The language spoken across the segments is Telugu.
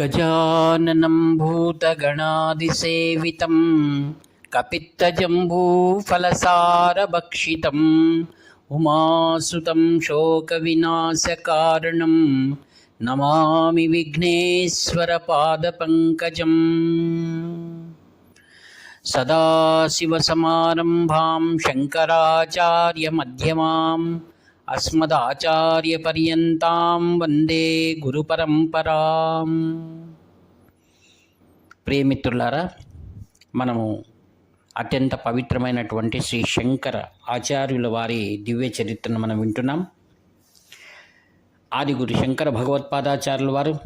गजाननं भूतगणादिसेवितं कपित्तजम्बूफलसारभक्षितम् उमासुतं शोकविनाशकारणं नमामि विघ्नेश्वरपादपङ्कजम् सदाशिवसमारम्भां शङ्कराचार्यमध्यमाम् అస్మదాచార్యపర్యంతం వందే గురుపరంపరాం ప్రియమిత్రులారా మనము అత్యంత పవిత్రమైనటువంటి శ్రీ శంకర ఆచార్యుల వారి దివ్య చరిత్రను మనం వింటున్నాం. ఆదిగురు శంకర భగవత్పాదాచార్యుల వారు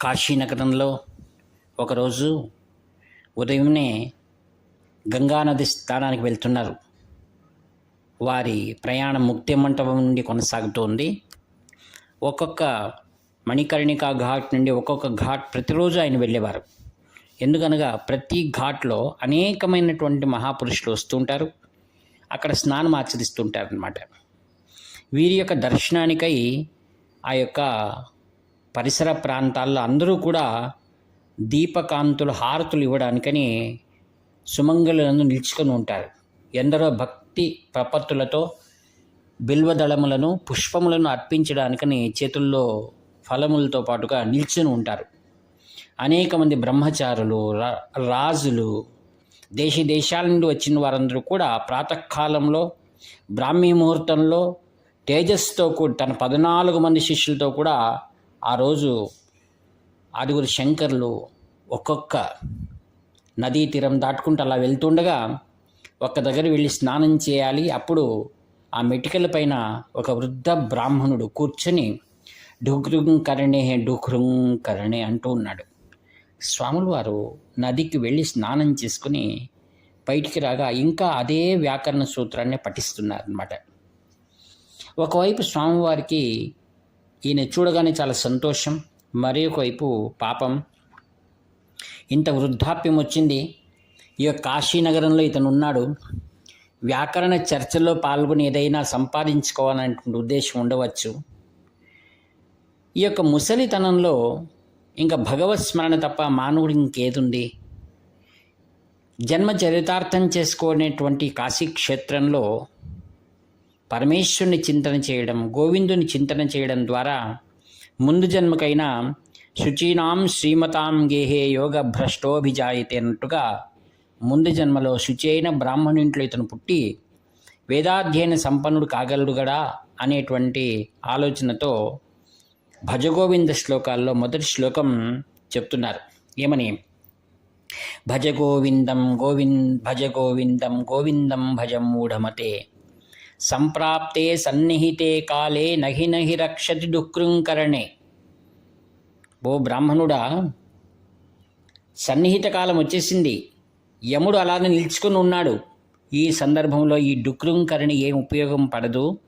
కాశీనగరంలో ఒకరోజు ఉదయమే గంగానది స్థానానికి వెళ్తున్నారు. వారి ప్రయాణం ముక్తి మంటపం నుండి కొనసాగుతోంది. ఒక్కొక్క మణికర్ణికా ఘాట్ నుండి ఒక్కొక్క ఘాట్ ప్రతిరోజు ఆయన వెళ్ళేవారు. ఎందుకనగా ప్రతి ఘాట్లో అనేకమైనటువంటి మహాపురుషులు వస్తుంటారు అక్కడ స్నానం ఆచరిస్తుంటారు అనమాట వీరి యొక్క దర్శనానికై ఆ యొక్క పరిసర ప్రాంతాల్లో అందరూ కూడా దీపకాంతులు హారతులు ఇవ్వడానికని సుమంగళులను నిలుచుకొని ఉంటారు. ఎందరో భక్తి ప్రపత్తులతో బిల్వదళములను పుష్పములను అర్పించడానికని చేతుల్లో ఫలములతో పాటుగా నిల్చుని ఉంటారు. అనేక మంది బ్రహ్మచారులు రా- రాజులు దేశ దేశాల నుండి వచ్చిన వారందరూ కూడా ప్రాతకాలంలో బ్రాహ్మీ ముహూర్తంలో తేజస్తో కూడా తన పద్నాలుగు మంది శిష్యులతో కూడా ఆ రోజు ఆరుగురు శంకర్లు ఒక్కొక్క నదీ తీరం దాటుకుంటూ అలా వెళ్తుండగా ఒక్క దగ్గర వెళ్ళి స్నానం చేయాలి. అప్పుడు ఆ మెటికల పైన ఒక వృద్ధ బ్రాహ్మణుడు కూర్చొని ఢుక్రుం కరణే ఢుక్రుం కరణే అంటూ ఉన్నాడు. స్వాములు వారు నదికి వెళ్ళి స్నానం చేసుకుని బయటికి రాగా ఇంకా అదే వ్యాకరణ సూత్రాన్ని పఠిస్తున్నారనమాట ఒకవైపు స్వామివారికి ఈయన చూడగానే చాలా సంతోషం మరొకవైపు పాపం. ఇంత వృద్ధాప్యం వచ్చింది ఈ యొక్క కాశీనగరంలో ఇతను ఉన్నాడు వ్యాకరణ చర్చల్లో పాల్గొని ఏదైనా సంపాదించుకోవాలనేటువంటి ఉద్దేశం ఉండవచ్చు. ఈ యొక్క ముసలితనంలో ఇంకా భగవత్ స్మరణ తప్ప మానవుడు ఇంకేదుంది? జన్మ చరితార్థం చేసుకునేటువంటి కాశీ క్షేత్రంలో పరమేశ్వరుని చింతన చేయడం గోవిందుని చింతన చేయడం ద్వారా ముందు జన్మకైనా శుచీనాం శ్రీమతాం గేహే యోగ భ్రష్టోభిజాయితే అన్నట్టుగా ముందు జన్మలో శుచేయైన బ్రాహ్మణింట్లో ఇతను పుట్టి వేదాధ్యయన సంపన్నుడు కాగలడు గడా అనేటువంటి ఆలోచనతో భజగోవింద శ్లోకాల్లో మొదటి శ్లోకం చెప్తున్నారు. ఏమని? భజ గోవిందం గోవింద్ భజ గోవిందం గోవిందం భజ మూఢమతే. సంప్రాప్తే సన్నిహితే కాలే నహి నహి రక్షతి డుక్రుంకరణే ఓ బ్రాహ్మణుడా సన్నిహిత కాలం వచ్చేసింది. యముడు అలానే నిలుచుకుని ఉన్నాడు. ఈ సందర్భంలో ఈ డుక్రుంకరణి ఏం ఉపయోగం పడదు.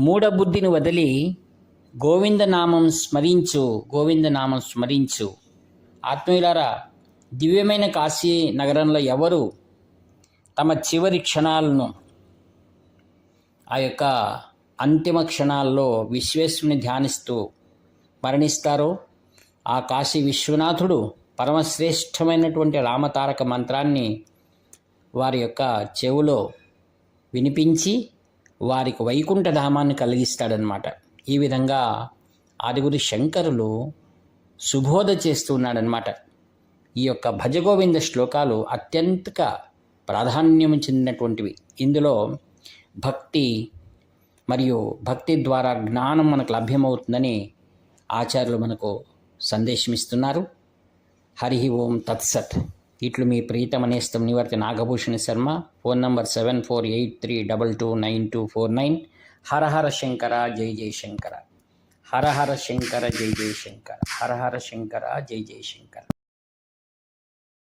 మూఢబుద్ధిని వదిలి గోవిందనామం స్మరించు గోవిందనామం స్మరించు. ఆత్మీయులారా దివ్యమైన కాశీ నగరంలో ఎవరు తమ చివరి క్షణాలను ఆ యొక్క అంతిమ క్షణాల్లో విశ్వేశ్వరుని ధ్యానిస్తూ మరణిస్తారో? ఆ కాశీ విశ్వనాథుడు పరమశ్రేష్టమైనటువంటి రామతారక మంత్రాన్ని వారి యొక్క చెవులో వినిపించి వారికి వైకుంఠ ధామాన్ని కలిగిస్తాడనమాట ఈ విధంగా ఆదిగురు శంకరులు సుబోధ చేస్తున్నాడనమాట ఈ యొక్క భజగోవింద శ్లోకాలు అత్యంత ప్రాధాన్యం చెందినటువంటివి. ఇందులో భక్తి మరియు భక్తి ద్వారా జ్ఞానం మనకు లభ్యమవుతుందని ఆచార్యులు మనకు సందేశమిస్తున్నారు. హరి ఓం తత్సత్. ఇట్లు మీ ప్రీతమనేస్తం Nivarti Nagabhushana Sharma. Phone number seven four eight three double two nine two four nine. Hara Hara Shankara జై జై శంకర. హర హర శంకర జై జై శంకర. హర హర శంకర జై జై శంకర.